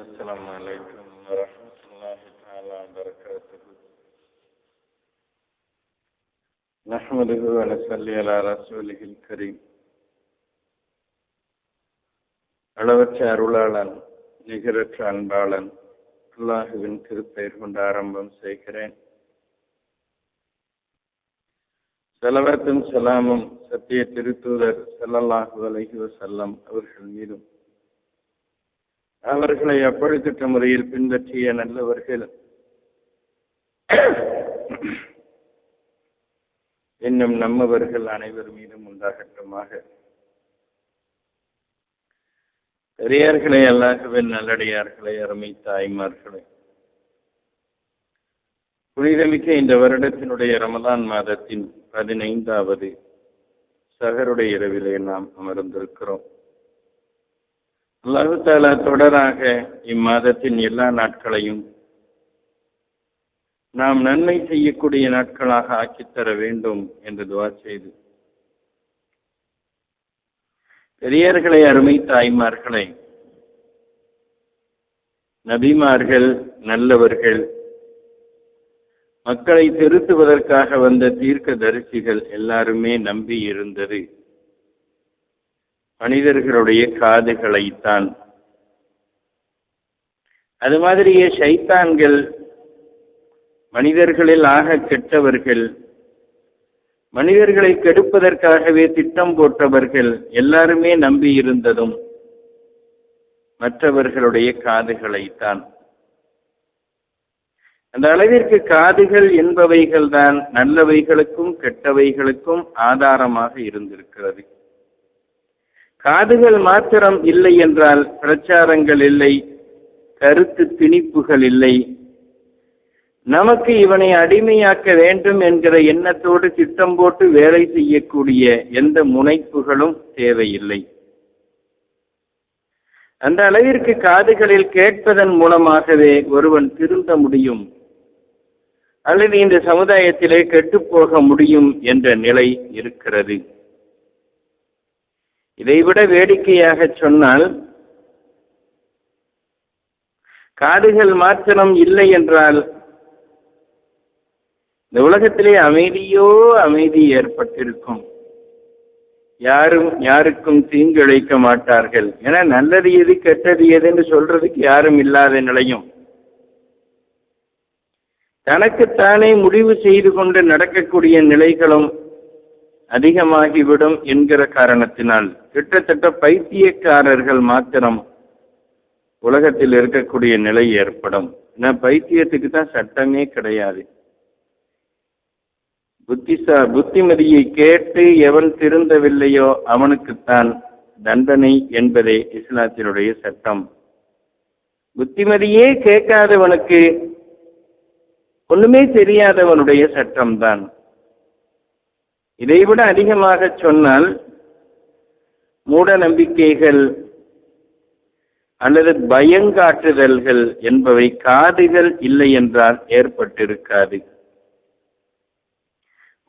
السلام عليكم ورحمة الله تعالى وبركاته نحمده ونصلي على رسوله الكريم அளவற்ற அருளாளன் நிகரற்ற அன்பாளன் அல்லாஹுவின் திருப்பெயர் கொண்டு ஆரம்பம் செய்கிறேன் செலவத்தும் செலாமும் சத்திய திருத்தூதர் செல்லல்லாஹு அலைஹி வஸல்லம் அவர்கள் மீதும் அவர்களை அப்படித்திட்ட முறையில் பின்பற்றிய நல்லவர்கள். இன்னும் நம்மவர்கள் அனைவர் மீதும் உண்டாகட்டுமாக. பெரியார்களே அல்லாஹுவின் நல்லடியார்களே அருமை தாய்மார்களே. புனிதமிக்க இந்த வருடத்தினுடைய ரமதான் மாதத்தின் பதினைந்தாவது சகருடைய இரவிலே நாம் அமர்ந்திருக்கிறோம். அல்லாஹு தாலா தொடராக இம்மாதத்தின் எல்லா நாட்களையும் நாம் நன்மை செய்யக்கூடிய நாட்களாக ஆக்கித்தர வேண்டும் என்று துவா செய்து. பெரியர்களை அருமை தாய்மார்களை நபிமார்கள் நல்லவர்கள் மக்களை திருத்துவதற்காக வந்த தீர்க்க தரிசிகள் எல்லாருமே நம்பி இருந்தது மனிதர்களுடைய காதுகளைத்தான். அது மாதிரியே சைத்தான்கள் மனிதர்களில் ஆக கெட்டவர்கள் மனிதர்களை கெடுப்பதற்காகவே திட்டம் போட்டவர்கள் எல்லாருமே நம்பி இருந்ததும் மற்றவர்களுடைய காதுகளைத்தான். அந்த அளவிற்கு காதுகள் என்பவைகள் தான் நல்லவைகளுக்கும் கெட்டவைகளுக்கும் ஆதாரமாக இருந்திருக்கிறது. காதுகள் மாத்திரம் இல்லை என்றால் பிரச்சாரங்கள் இல்லை கருத்து திணிப்புகள் இல்லை. நமக்கு இவனை அடிமையாக்க வேண்டும் என்கிற எண்ணத்தோடு திட்டம் போட்டு வேலை செய்யக்கூடிய எந்த முனைப்புகளும் தேவையில்லை. அந்த அளவிற்கு காதுகளில் கேட்பதன் மூலமாகவே ஒருவன் திருந்த முடியும். அல்லது இந்த சமுதாயத்திலே கெட்டுப்போக முடியும் என்ற நிலை இருக்கிறது. இதைவிட வேடிக்கையாக சொன்னால் காடுகள் மாத்திரம் இல்லை என்றால் இந்த உலகத்திலே அமைதியோ அமைதி ஏற்பட்டிருக்கும். யாரும் யாருக்கும் தீங்கு இழைக்க மாட்டார்கள். ஏன்னா நல்லது எது கெட்டது எது என்று சொல்றதுக்கு யாரும் இல்லாத நிலையும். தனக்குத்தானே முடிவு செய்து கொண்டு நடக்கக்கூடிய நிலைகளும் அதிகமாகிவிடும் என்கிற காரணத்தினால் கிட்டத்தட்ட பைத்தியக்காரர்கள் மாத்திரம் உலகத்தில் இருக்கக்கூடிய நிலை ஏற்படும். ஏன்னா பைத்தியத்துக்கு தான் சட்டமே கிடையாது. புத்திசா புத்திமதியை கேட்டு எவன் திருந்தவில்லையோ அவனுக்குத்தான் தண்டனை என்பதே இஸ்லாத்தினுடைய சட்டம். புத்திமதியே கேட்காதவனுக்கு ஒண்ணுமே தெரியாதவனுடைய சட்டம்தான். இதைவிட அதிகமாக சொன்னால் மூட நம்பிக்கைகள் அல்லது பயங்காட்டுதல்கள் என்பவை காதுகள் இல்லை என்றால் ஏற்பட்டிருக்காது.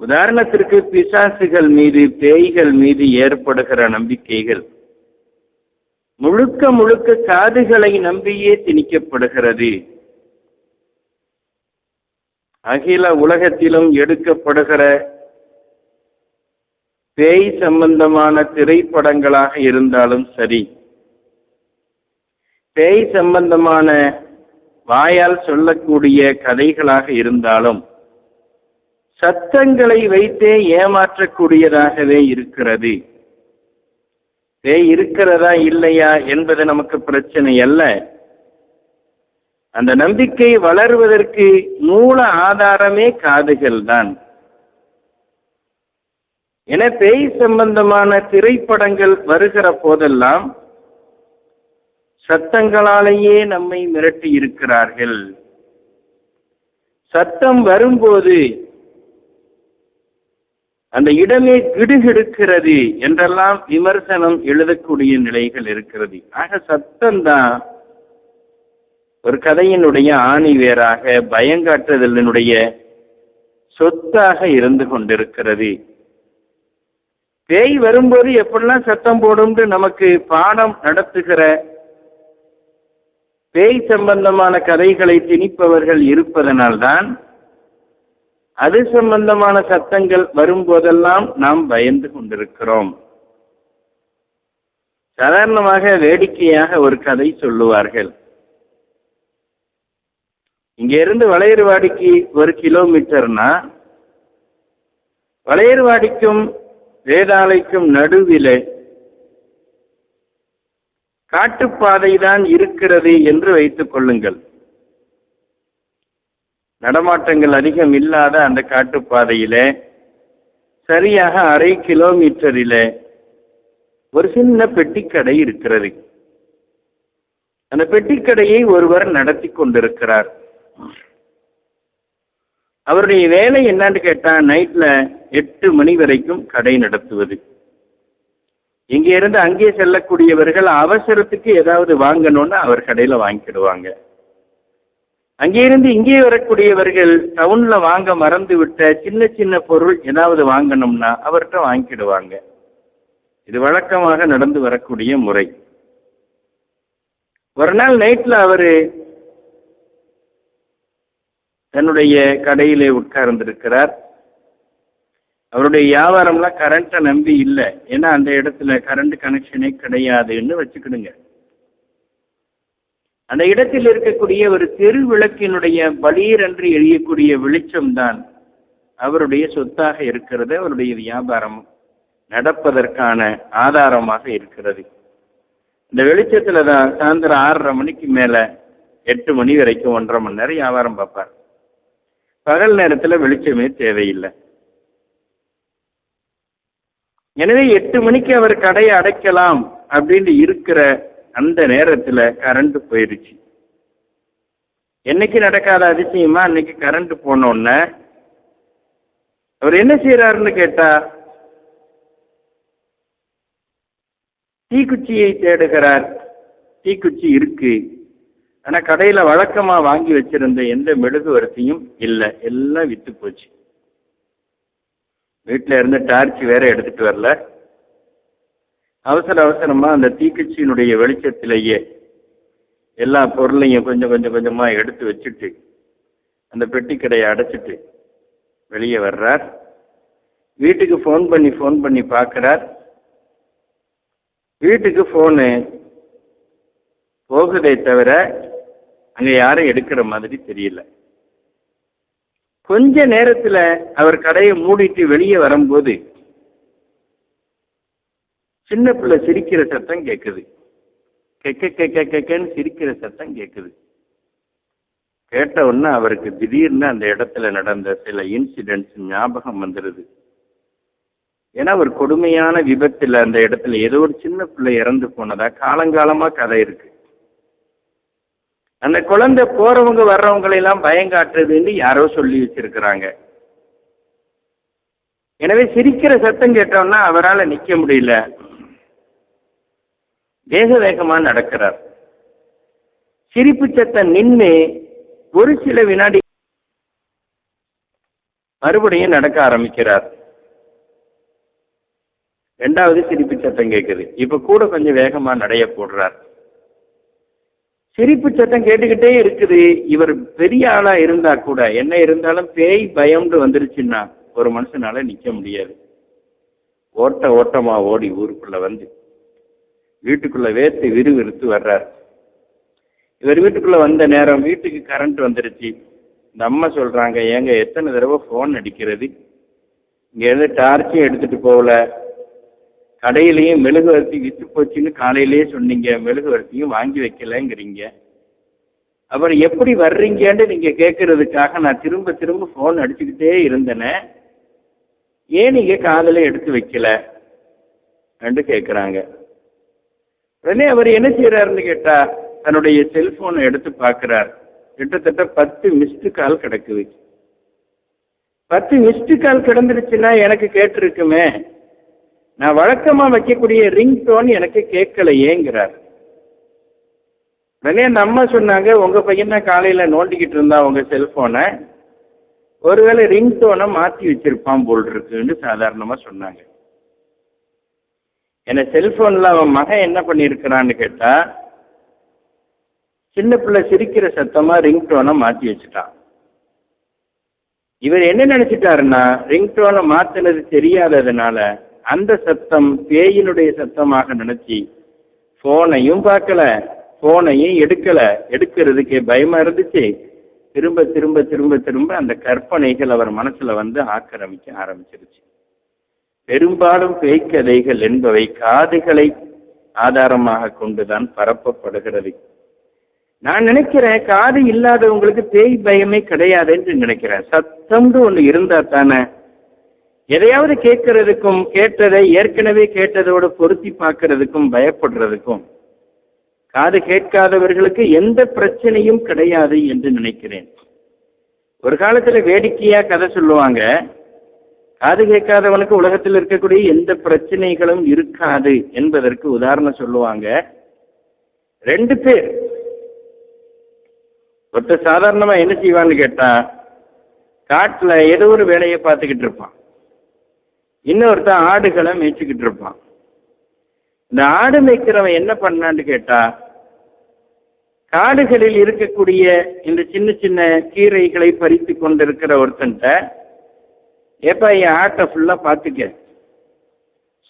உதாரணத்திற்கு பிசாசுகள் மீது பேய்கள் மீது ஏற்படுகிற நம்பிக்கைகள். முழுக்க முழுக்க காதுகளை நம்பியே திணிக்கப்படுகிறது. அகில உலகத்திலும் எடுக்கப்படுகிற பேய் சம்பந்தமான திரைப்படங்களாக இருந்தாலும் சரி. பேய் சம்பந்தமான வாயால் சொல்லக்கூடிய கதைகளாக இருந்தாலும் சத்தங்களை வைத்தே ஏமாற்றக்கூடியதாகவே இருக்கிறது. பேய் இருக்கிறதா இல்லையா என்பது நமக்கு பிரச்சனை அல்ல. அந்த நம்பிக்கை வளருவதற்கு மூல ஆதாரமே காதுகள் தான். என பேய் சம்பந்தமான திரைப்படங்கள் வருகிற போதெல்லாம் சத்தங்களாலேயே நம்மை மிரட்டி இருக்கிறார்கள். சத்தம் வரும்போது அந்த இடமே கிடுகிடுக்கிறது என்றெல்லாம் விமர்சனம் எழுதக்கூடிய நிலைகள் இருக்கிறது. ஆக சத்தம்தான் ஒரு கதையினுடைய ஆணி வேறாக பயங்காட்டுதலினுடைய சொத்தாக இருந்து கொண்டிருக்கிறது. பேய் வரும்போது எப்படிலாம் சத்தம் போடும்னு நமக்கு பாடம் நடத்துகிற பேய் சம்பந்தமான கதைகளை திணிப்பவர்கள் இருப்பதனால்தான் அது சம்பந்தமான சத்தங்கள் வரும்போதெல்லாம் நாம் பயந்து கொண்டிருக்கிறோம். சாதாரணமாக வேடிக்கையாக ஒரு கதை சொல்லுவார்கள். இங்கிருந்து வளையர்வாடிக்கு ஒரு கிலோமீட்டர்னா வளையர்வாடிக்கும் வேதாளைக்கும் நடுவிலே காட்டுப்பாதை தான் இருக்கிறது என்று வைத்துக் கொள்ளுங்கள். நடமாட்டங்கள் அதிகம் இல்லாத அந்த காட்டுப்பாதையிலே சரியாக அரை கிலோமீட்டரிலே ஒரு சின்ன பெட்டிக்கடை இருக்கிறது. அந்த பெட்டிக்கடையை ஒருவர் நடத்தி கொண்டிருக்கிறார். அவருடைய வேலை என்னன்னு கேட்டா நைட்ல எட்டு மணி வரைக்கும் கடை நடத்துவது. இங்கே இருந்து அங்கே செல்லக்கூடியவர்கள் அவசரத்துக்கு ஏதாவது வாங்கணும்னா அவர் கடையில வாங்கிடுவாங்க அங்கே இருந்து இங்கே வரக்கூடியவர்கள் டவுன்ல வாங்க மறந்து விட்ட சின்ன சின்ன பொருள் ஏதாவது வாங்கணும்னா அவர்கிட்ட வாங்கிடுவாங்க இது வழக்கமாக நடந்து வரக்கூடிய முறை. ஒரு நாள் நைட்ல அவரு தன்னுடைய கடையிலே உட்கார்ந்திருக்கிறார். அவருடைய வியாபாரம்லாம் கரண்ட்டை நம்பி இல்லை. ஏன்னா அந்த இடத்துல கரண்ட் கனெக்ஷனே கிடையாதுன்னு வச்சுக்கிடுங்க. அந்த இடத்தில் இருக்கக்கூடிய ஒரு தெரு விளக்கினுடைய பலீரென்று எரியக்கூடிய வெளிச்சம்தான் அவருடைய சொத்தாக இருக்கிறது. அவருடைய வியாபாரம் நடப்பதற்கான ஆதாரமாக இருக்கிறது. இந்த வெளிச்சத்துல தான் சாயந்தரம் ஆறரை மணிக்கு மேல எட்டு மணி வரைக்கும் ஒன்றரை மணி நேரம் வியாபாரம் பார்ப்பார். பகல் நேரத்தில் வெளிச்சமே தேவையில்லை. எனவே எட்டு மணிக்கு அவர் கடையை அடைக்கலாம் அப்படின்னு இருக்கிற அந்த நேரத்தில் கரண்ட் போயிடுச்சு. என்னைக்கு நடக்காத அதிசயமா? அன்னைக்கு கரண்ட் போனோடனே அவர் என்ன செய்யறாருன்னு கேட்டா தீக்குச்சியை தேடுகிறார். தீக்குச்சி இருக்கு. ஆனா கடையில வழக்கமா வாங்கி வச்சிருந்த எந்த மெழுகுவர்த்தியும் இல்லை. எல்லாம் வித்து போச்சு. வீட்டில் இருந்து டார்ச் வேற எடுத்துட்டு வரல. அவசர அவசரமா அந்த தீக்குச்சியினுடைய வெளிச்சத்திலேயே எல்லா பொருளையும் கொஞ்சம் கொஞ்சம் கொஞ்சமா எடுத்து வச்சுட்டு அந்த பெட்டி கடையை அடைச்சிட்டு வெளியே வர்றார். வீட்டுக்கு ஃபோன் பண்ணி ஃபோன் பண்ணி பார்க்குறார். வீட்டுக்கு ஃபோனு போகுதே தவிர அங்கே யாரும் எடுக்கிற மாதிரி தெரியல. கொஞ்ச நேரத்தில் அவர் கடையை மூடிட்டு வெளியே வரும்போது சின்ன பிள்ளை சிரிக்கிற சத்தம் கேட்குது கெக்க கெக்க கெக்கன்னு சிரிக்கிற சத்தம் கேட்குது கேட்ட உடனே அவருக்கு திடீர்னு அந்த இடத்துல நடந்த சில இன்சிடென்ட்ஸ் ஞாபகம் வந்துடுது ஏன்னா ஒரு கொடுமையான விபத்தில் அந்த இடத்துல ஏதோ ஒரு சின்ன பிள்ளை இறந்து போனதா காலங்காலமாக கதை இருக்கு. அந்த குழந்தை போறவங்க வர்றவங்களையெல்லாம் பயங்காட்டுறதுன்னு யாரோ சொல்லி வச்சிருக்கிறாங்க. எனவே சிரிக்கிற சத்தம் கேட்டோம்னா அவரால் நிற்க முடியல. வேக வேகமாக நடக்கிறார். சிரிப்பு சத்தம் நின்று ஒரு சில வினாடி மறுபடியும் நடக்க ஆரம்பிக்கிறார். ரெண்டாவது சிரிப்பு சத்தம் கேட்குது இப்போ கூட கொஞ்சம் வேகமாக நடைய போடுறார். சிரிப்பு சத்தம் கேட்டுக்கிட்டே இருக்குது. இவர் பெரிய ஆளா இருந்தா கூட என்ன இருந்தாலும் பேய் பயம்னு வந்துருச்சுன்னா ஒரு மனுஷனால நிக்க முடியாது. ஓட்ட ஓட்டமா ஓடி ஊருக்குள்ள வந்து வீட்டுக்குள்ள வேத்து விறுவிறுத்து வர்றார். இவர் வீட்டுக்குள்ள வந்த நேரம் வீட்டுக்கு கரண்ட் வந்துருச்சு. இந்த அம்மா சொல்றாங்க ஏங்க எத்தனை தடவை ஃபோன் அடிக்கிறது? இங்க இருந்து டார்ச்சும் எடுத்துட்டு போகல. கடையிலையும் மெழுகுவர்த்தி விற்று போச்சுன்னு காலையிலேயே சொன்னீங்க. மெழுகுவர்த்தியும் வாங்கி வைக்கலங்கிறீங்க. அப்புறம் எப்படி வர்றீங்கன்னு நீங்க கேட்கறதுக்காக நான் திரும்ப திரும்ப ஃபோன் அடிச்சுக்கிட்டே இருந்தேனே. ஏன் நீங்க காதல எடுத்து வைக்கல? என்று கேட்குறாங்க உடனே அவர் என்ன செய்யறாருன்னு கேட்டா தன்னுடைய செல்போனை எடுத்து பார்க்கிறார் கிட்டத்தட்ட பத்து மிஸ்டு கால் கிடக்குது. பத்து மிஸ்டு கால் கிடந்துருச்சுன்னா எனக்கு கேட்டிருக்குமே. நான் வழக்கமா வைக்கக்கூடிய ரிங் டோன் எனக்கு கேட்கலையேங்கிறார். உடனே அந்த அம்மா சொன்னாங்க உங்க பையன் தான் காலையில நோண்டிக்கிட்டு இருந்தா உங்க செல்போனை. ஒருவேளை ரிங் டோனை மாத்தி வச்சிருப்பான் போல் இருக்குன்னு சாதாரணமா சொன்னாங்க. என்ன செல்போன்ல அவன் மகன் என்ன பண்ணியிருக்கிறான்னு கேட்டா சின்ன பிள்ளை சிரிக்கிற சத்தமா ரிங்டோனை மாற்றி வச்சுட்டான். இவர் என்ன நினைச்சிட்டாருன்னா ரிங்டோனை மாத்தினது தெரியாததுனால அந்த சத்தம் பேயினுடைய சத்தமாக நினைச்சி போனையும் பார்க்கல போனையும் எடுக்கல எடுக்கிறதுக்கே பயமா இருந்துச்சு. திரும்ப திரும்ப திரும்ப திரும்ப அந்த கற்பனைகள் அவர் மனசுல வந்து ஆக்கிரமிக்க ஆரம்பிச்சிருச்சு. பெரும்பாலும் பேய்க்கதைகள் என்பவை காதுகளை ஆதாரமாக கொண்டுதான் பரப்பப்படுகிறது. நான் நினைக்கிறேன் காது இல்லாதவங்களுக்கு பேய் பயமே கிடையாது என்று நினைக்கிறேன். சத்தம்னு ஒன்று இருந்தா தானே எதையாவது கேட்கறதுக்கும் கேட்டதை ஏற்கனவே கேட்டதோடு பொருத்தி பார்க்கறதுக்கும் பயப்படுறதுக்கும் காது கேட்காதவர்களுக்கு எந்த பிரச்சனையும் கிடையாது என்று நினைக்கிறேன். ஒரு காலத்துல வேடிக்கையா கதை சொல்லுவாங்க. காது கேட்காதவனுக்கு உலகத்தில் இருக்கக்கூடிய எந்த பிரச்சனைகளும் இருக்காது என்பதற்கு உதாரணம் சொல்லுவாங்க. ரெண்டு பேர். ஒருத்தர் சாதாரணமா என்ன செய்வான்னு கேட்டா காட்டுல ஏதோ ஒரு வேலையை பார்த்துக்கிட்டு இருப்பான். இன்னொருத்தன் ஆடுகளை மேய்ச்சிக்கிட்டு இருப்பான். இந்த ஆடு மேய்க்கிறவன் என்ன பண்ணான்னு கேட்டா காடுகளில் இருக்கக்கூடிய இந்த சின்ன சின்ன கீரைகளை பறித்து கொண்டிருக்கிற ஒருத்தன்ட்ட ஏப்பா என் ஆட்டை ஃபுல்லாக பார்த்துக்க.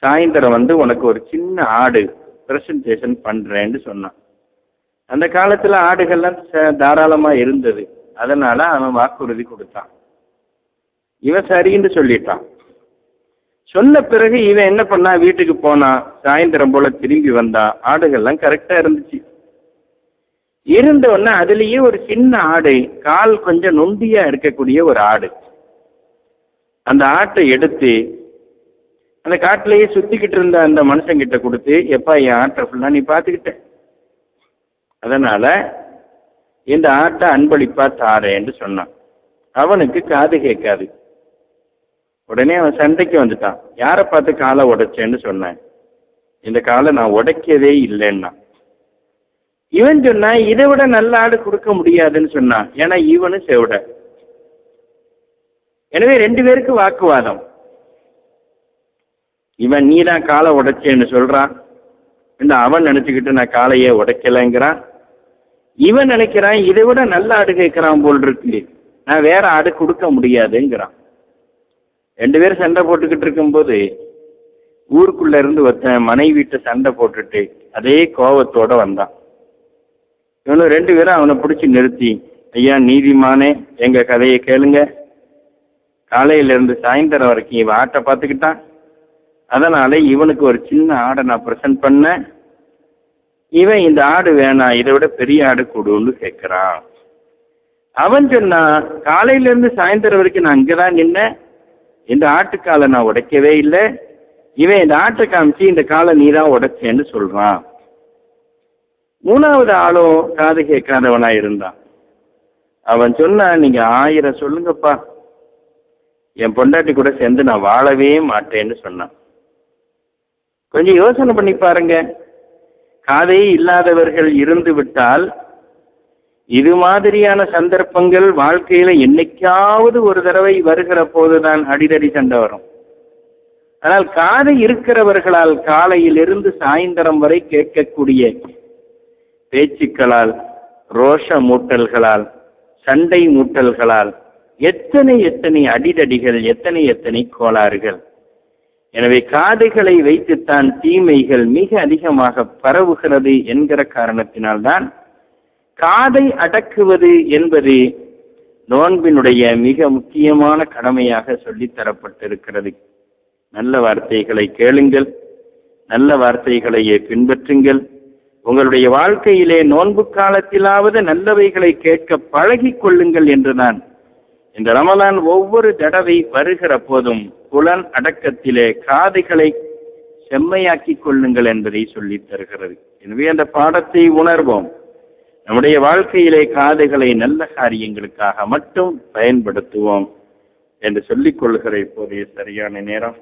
சாயந்தரம் வந்து உனக்கு ஒரு சின்ன ஆடு ப்ரெசன்டேஷன் பண்ணுறேன்னு சொன்னான். அந்த காலத்தில் ஆடுகள்லாம் ச- தாராளமா இருந்தது. அதனால அவன் வாக்குறுதி கொடுத்தான். இவன் சரின்னு சொல்லிட்டான். சொன்ன பிறகு இவன் என்ன பண்ணா? வீட்டுக்கு போனான் சாயந்தரம் போல திரும்பி வந்தான் ஆடுகள்லாம் கரெக்டா இருந்துச்சு. இருந்த உடனே அதுலயே ஒரு சின்ன ஆடு கால் கொஞ்சம் நொண்டியா இருக்கக்கூடிய ஒரு ஆடு. அந்த ஆட்டை எடுத்து அந்த காட்டிலேயே சுத்திக்கிட்டு இருந்த அந்த மனுஷங்கிட்ட கொடுத்து எப்பா என் ஆட்டை ஃபுல்லா நீ பார்த்துக்கிட்ட? அதனால இந்த ஆட்டை அன்பளிப்பா தாரேன்னு சொன்னான். அவனுக்கு காது கேட்காது. உடனே அவன் சண்டைக்கு வந்துட்டான். யாரை பார்த்து காலை உடைச்சேன்னு சொன்னேன்? இந்த காலை நான் உடைக்கவே இல்லைன்னா. இவன் சொன்னான் இதை விட நல்ல ஆடு கொடுக்க முடியாதுன்னு சொன்னான் ஏன்னா இவனும் செவிட. எனவே ரெண்டு பேருக்கு வாக்குவாதம். இவன் நீ தான் காலை உடைச்சேன்னு சொல்றான். இந்த அவன் நினைச்சுக்கிட்டு நான் காலையே உடைக்கலைங்கிறான். இவன் நினைக்கிறான் இதை விட நல்ல ஆடு கேட்கிறான் போல் இருக்கு. நான் வேற ஆடு கொடுக்க முடியாதுங்கிறான். ரெண்டு பேரும் சண்டை போட்டுக்கிட்டு இருக்கும்போது ஊருக்குள்ள இருந்து ஒருத்தன் மனைவிட்ட சண்டை போட்டுட்டு அதே கோவத்தோட வந்தான். இவனும் ரெண்டு பேரும் அவனை பிடிச்சி நிறுத்தி ஐயா நீதிமானே எங்க கதையை கேளுங்க. காலையில இருந்து சாயந்தரம் வரைக்கும் இவன் ஆட்டை பார்த்துக்கிட்டான். அதனால இவனுக்கு ஒரு சின்ன ஆடை நான் ப்ரெசென்ட் பண்ணேன். இவன் இந்த ஆடு வேணாம் இதை விட பெரிய ஆடு கொடுன்னு கேட்குறான் அவன் சொன்னான் காலையிலேருந்து சாயந்தரம் வரைக்கும் நான் அங்கதான் நின்னேன். இந்த ஆட்டுக்காலை நான் உடைக்கவே இல்லை. இவன் இந்த ஆட்டை காமிச்சு இந்த காலை நீ தான் உடைச்சேன்னு சொல்றான். மூணாவது ஆளும் காது கேட்காதவனா இருந்தான். அவன் சொன்னான் நீங்க ஆயிரம் சொல்லுங்கப்பா. என் பொண்டாட்டி கூட சேர்ந்து நான் வாழவே மாட்டேன்னு சொன்னான். கொஞ்சம் யோசனை பண்ணி பாருங்க. காதே இல்லாதவர்கள் இருந்து விட்டால் இது மாதிரியான சந்தர்ப்பங்கள் வாழ்க்கையில என்னைக்காவது ஒரு தடவை வருகிற போதுதான் அடிதடி சண்டை வரும். ஆனால் காதை இருக்கிறவர்களால் காலையிலிருந்து சாயந்தரம் வரை கேட்கக்கூடிய பேச்சுக்களால் ரோஷ மூட்டல்களால் சண்டை மூட்டல்களால் எத்தனை எத்தனை அடிதடிகள் எத்தனை எத்தனை கோளாறுகள். எனவே காதுகளை வைத்துத்தான் தீமைகள் மிக அதிகமாக பரவுகிறது என்கிற காரணத்தினால்தான் காதை அடக்குவது என்பது நோன்பினுடைய மிக முக்கியமான கடமையாக சொல்லித்தரப்பட்டிருக்கிறது நல்ல வார்த்தைகளை கேளுங்கள். நல்ல வார்த்தைகளையே பின்பற்றுங்கள். உங்களுடைய வாழ்க்கையிலே நோன்பு காலத்திலாவது நல்லவைகளை கேட்க பழகிக் கொள்ளுங்கள் என்றுதான் இந்த ரமலான் ஒவ்வொரு தடவை வருகிற போதும் புலன் அடக்கத்திலே காதைகளை செம்மையாக்கிக் கொள்ளுங்கள் என்பதை சொல்லித் தருகிறது. எனவே அந்த பாடத்தை உணர்வோம். நம்முடைய வாழ்க்கையிலே காதுகளை நல்ல காரியங்களுக்காக மட்டும் பயன்படுத்துவோம் என்று சொல்லிக் கொள்கிற இப்போதைய சரியான நேரம்.